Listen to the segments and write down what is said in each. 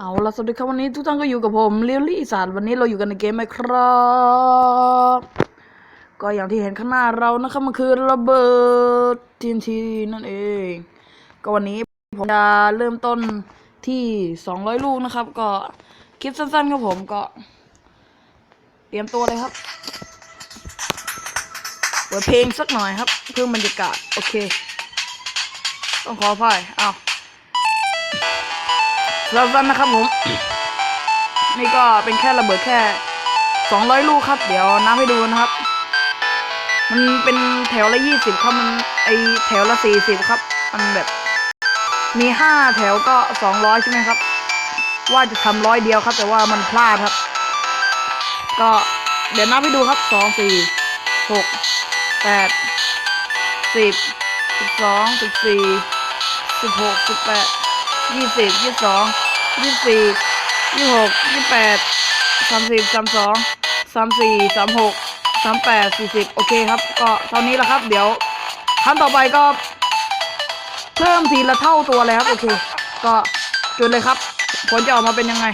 เอาละสวัสดีครับวันนี้ทุกท่านก็อยู่กับผมเลียวลี่อีสานวันนี้เราอยู่กันในเกมไหมครับ ก็อย่างที่เห็นข้างหน้าเรานะครับมันคือระเบิดทีนทีนั่นเอง ก็วันนี้ผมจะเริ่มต้นที่200ลูกนะครับ ก็คลิปสั้นๆครับผมก็ เตรียมตัวเลยครับเปิดเพลงสักหน่อยครับ เพื่อบรรยากาศ โอเค ต้องขออภัยอ้าว สั้นนะครับผม นี่ก็เป็นแค่ระเบิดแค่สองร้อยลูกครับ เดี๋ยวนับให้ดูนะครับ มันเป็นแถวละยี่สิบครับ มันไอแถวละสี่สิบครับ มันแบบ มีห้าแถวก็สองร้อยใช่ไหมครับ ว่าจะทำร้อยเดียวครับ แต่ว่ามันพลาดครับ ก็เดี๋ยวนับให้ดูครับสองสี่หกแปดสิบสิบสองสิบสี่สิบหกสิบแปด ยี่สิบยี่สองยี่สี่ยี่หกยี่แปดสามสิบสามสองสามสี่สามหกสามแปดสี่สิบโอเคครับ ก็ตอนนี้แหละครับ เดี๋ยวขั้นต่อไปก็ เพิ่มทีละเท่าตัวเลยครับ โอเค ก็จุดเลยครับ ผลจะออกมาเป็นยังไง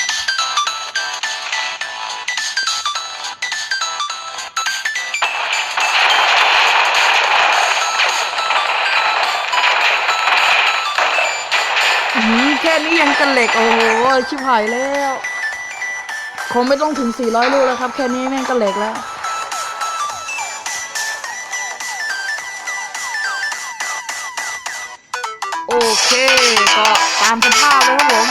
แค่นี้ยังกันเหล็ก โอ้โห ชิบหายแล้ว คงไม่ต้องถึง 400 ลูกแล้วครับ แค่นี้แม่งกันเหล็กแล้ว โอเค ก็ตามสภาพเลยครับผม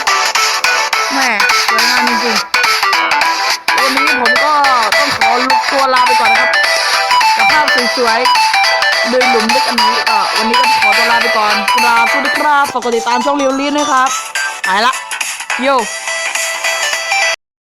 แหม่สวยงามจริงๆวันนี้ผมก็ต้องขอลุกตัวลาไปก่อนนะครับกับภาพสวยๆ โดยหลุมเล็กอันนี้ก็วันนี้ก็ขอตัวลาไปก่อนลาสวัสดีครับฝากกดติดตามช่องเรียวลีนด้วยครับไปละโย